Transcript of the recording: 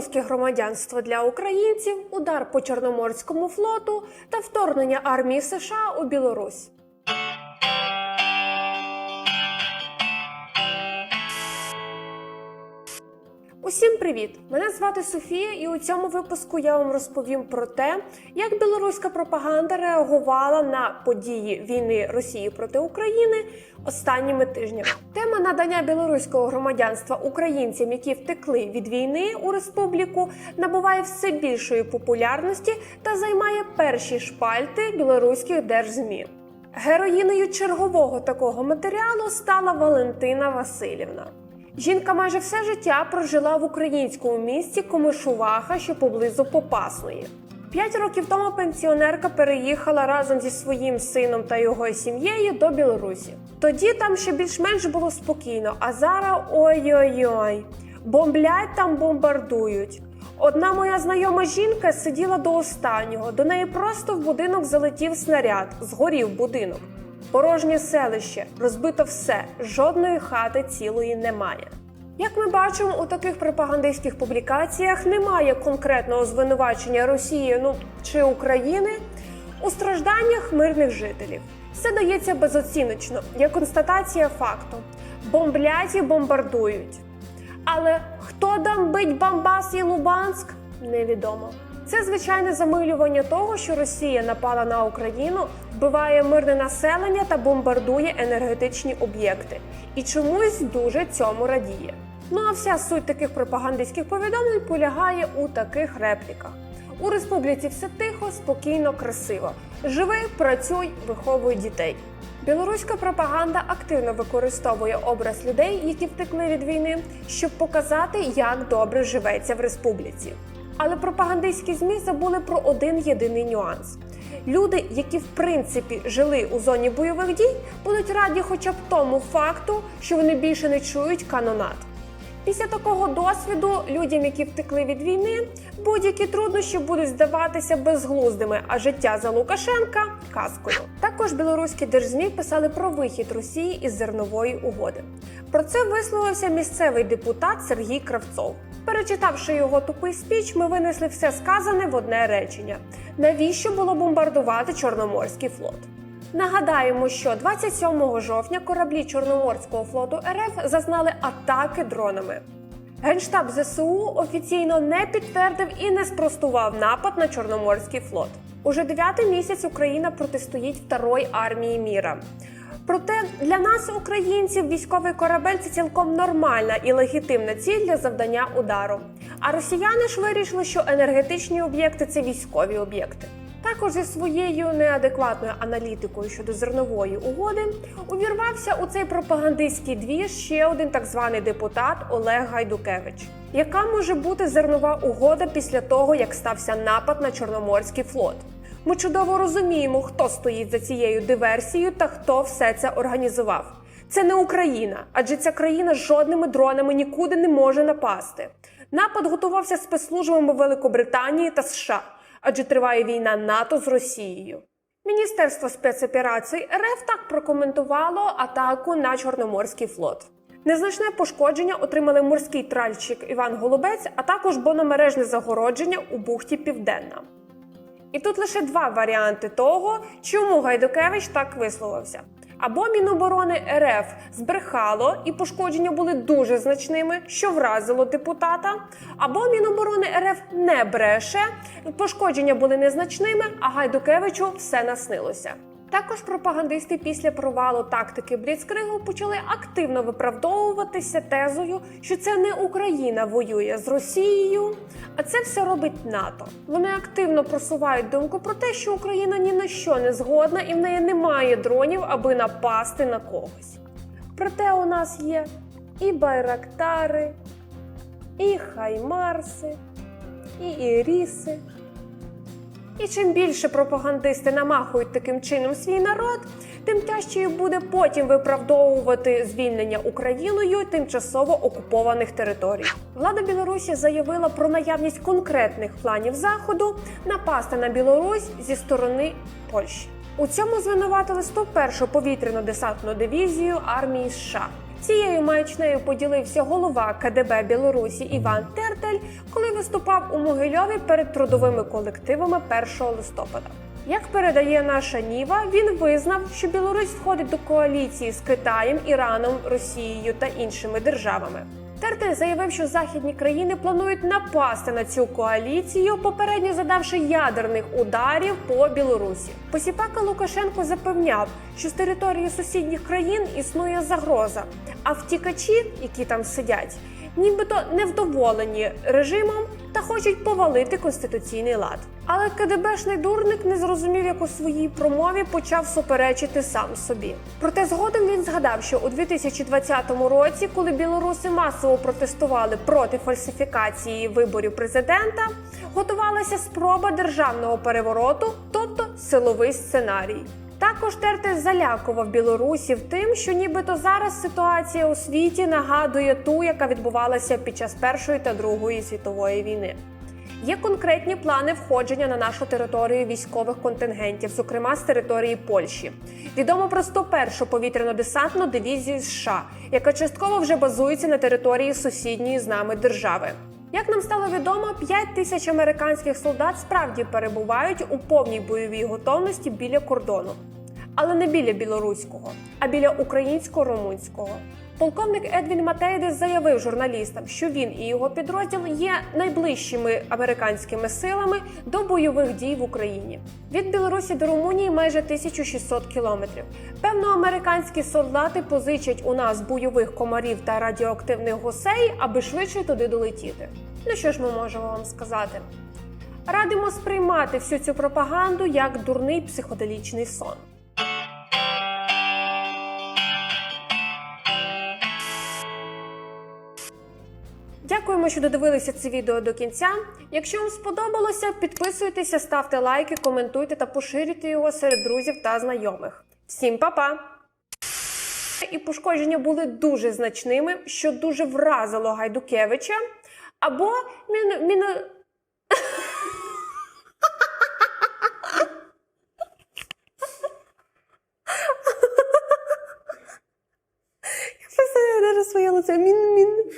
білоруське громадянство для українців, удар по Чорноморському флоту та вторгнення армії США у Білорусь. Усім привіт! Мене звати Софія, і у цьому випуску я вам розповім про те, як білоруська пропаганда реагувала на події війни Росії проти України останніми тижнями. Тема надання білоруського громадянства українцям, які втекли від війни у республіку, набуває все більшої популярності та займає перші шпальти білоруських держзмі. Героїною чергового такого матеріалу стала Валентина Васильівна. Жінка майже все життя прожила в українському місті Комишуваха, що поблизу Попасної. П'ять років тому пенсіонерка переїхала разом зі своїм сином та його сім'єю до Білорусі. Тоді там ще більш-менш було спокійно, а зараз ой-ой-ой, бомблять там бомбардують. Одна моя знайома жінка сиділа до останнього. До неї просто в будинок залетів снаряд, згорів будинок. Порожнє селище, розбито все, жодної хати цілої немає. Як ми бачимо, у таких пропагандистських публікаціях немає конкретного звинувачення Росії ну чи України у стражданнях мирних жителів. Все дається безоціночно, як констатація факту: бомблять і бомбардують. Але хто дамбить Бамбас і Лубанськ, невідомо. Це звичайне замилювання того, що Росія напала на Україну, вбиває мирне населення та бомбардує енергетичні об'єкти. І чомусь дуже цьому радіє. Ну а вся суть таких пропагандистських повідомлень полягає у таких репліках. У республіці все тихо, спокійно, красиво. Живи, працюй, виховуй дітей. Білоруська пропаганда активно використовує образ людей, які втекли від війни, щоб показати, як добре живеться в республіці. Але пропагандистські змі забули про один єдиний нюанс. Люди, які в принципі жили у зоні бойових дій, будуть раді хоча б тому факту, що вони більше не чують канонат. Після такого досвіду людям, які втекли від війни, будь-які труднощі будуть здаватися безглуздими, а життя за Лукашенка казкою. Також білоруські держзмі писали про вихід Росії із зернової угоди. Про це висловився місцевий депутат Сергій Кравцов. Перечитавши його тупий спіч, ми винесли все сказане в одне речення: навіщо було бомбардувати Чорноморський флот? Нагадаємо, що 27 жовтня кораблі Чорноморського флоту РФ зазнали атаки дронами. Генштаб ЗСУ офіційно не підтвердив і не спростував напад на Чорноморський флот. Уже дев'ятий місяць Україна протистоїть второї армії міра. Проте для нас, українців, військовий корабель це цілком нормальна і легітимна ціль для завдання удару. А росіяни ж вирішили, що енергетичні об'єкти це військові об'єкти. Також зі своєю неадекватною аналітикою щодо зернової угоди увірвався у цей пропагандистський двіж ще один так званий депутат Олег Гайдукевич. Яка може бути зернова угода після того, як стався напад на Чорноморський флот? Ми чудово розуміємо, хто стоїть за цією диверсією та хто все це організував. Це не Україна, адже ця країна жодними дронами нікуди не може напасти. Напад готувався спецслужбами Великобританії та США, адже триває війна НАТО з Росією. Міністерство спецоперацій РФ так прокоментувало атаку на Чорноморський флот. Незначне пошкодження отримали морський тральщик Іван Голубець, а також бономережне загородження у бухті Південна. І тут лише два варіанти того, чому Гайдукевич так висловився. Або Міноборони РФ збрехало і пошкодження були дуже значними, що вразило депутата, або Міноборони РФ не бреше, пошкодження були незначними, а Гайдукевичу все наснилося. Також пропагандисти після провалу тактики Бліцкригу почали активно виправдовуватися тезою, що це не Україна воює з Росією, а це все робить НАТО. Вони активно просувають думку про те, що Україна ні на що не згодна і в неї немає дронів, аби напасти на когось. Проте у нас є і байрактари, і хаймарси, і іріси. І чим більше пропагандисти намахують таким чином свій народ, тим тяжче буде потім виправдовувати звільнення Україною тимчасово окупованих територій. Влада Білорусі заявила про наявність конкретних планів заходу напасти на Білорусь зі сторони Польщі. У цьому звинуватили 101-ту повітряно-десантну дивізію армії США. Цією маячнею поділився голова КДБ Білорусі Іван Тертель, коли виступав у Могильові перед трудовими колективами 1 листопада. Як передає наша Ніва, він визнав, що Білорусь входить до коаліції з Китаєм, Іраном, Росією та іншими державами. Тертель заявив, що західні країни планують напасти на цю коаліцію, попередньо задавши ядерних ударів по Білорусі. Посіпака Лукашенко запевняв, що з території сусідніх країн існує загроза, а втікачі, які там сидять, нібито невдоволені режимом та хочуть повалити конституційний лад. Але КДБшний дурник не зрозумів, як у своїй промові почав суперечити сам собі. Проте згодом він згадав, що у 2020 році, коли білоруси масово протестували проти фальсифікації виборів президента, готувалася спроба державного перевороту, тобто силовий сценарій. Також Тертель залякував білорусів тим, що нібито зараз ситуація у світі нагадує ту, яка відбувалася під час Першої та Другої світової війни. Є конкретні плани входження на нашу територію військових контингентів, зокрема з території Польщі. Відомо про 101-шу повітряно-десантну дивізію США, яка частково вже базується на території сусідньої з нами держави. Як нам стало відомо, 5 тисяч американських солдат справді перебувають у повній бойовій готовності біля кордону, але не біля білоруського, а біля українсько-румунського. Полковник Едвін Матейдес заявив журналістам, що він і його підрозділ є найближчими американськими силами до бойових дій в Україні. Від Білорусі до Румунії майже 1600 кілометрів. Певно, американські солдати позичать у нас бойових комарів та радіоактивних гусей, аби швидше туди долетіти. Ну що ж ми можемо вам сказати? Радимо сприймати всю цю пропаганду як дурний психоделічний сон. Дякуємо, що додивилися це відео до кінця. Якщо вам сподобалося, підписуйтеся, ставте лайки, коментуйте та поширюйте його серед друзів та знайомих. Всім па-па! І пошкодження були дуже значними, що дуже вразило Гайдукевича. Або він, він... Я просто я своє лице. Мін, мін.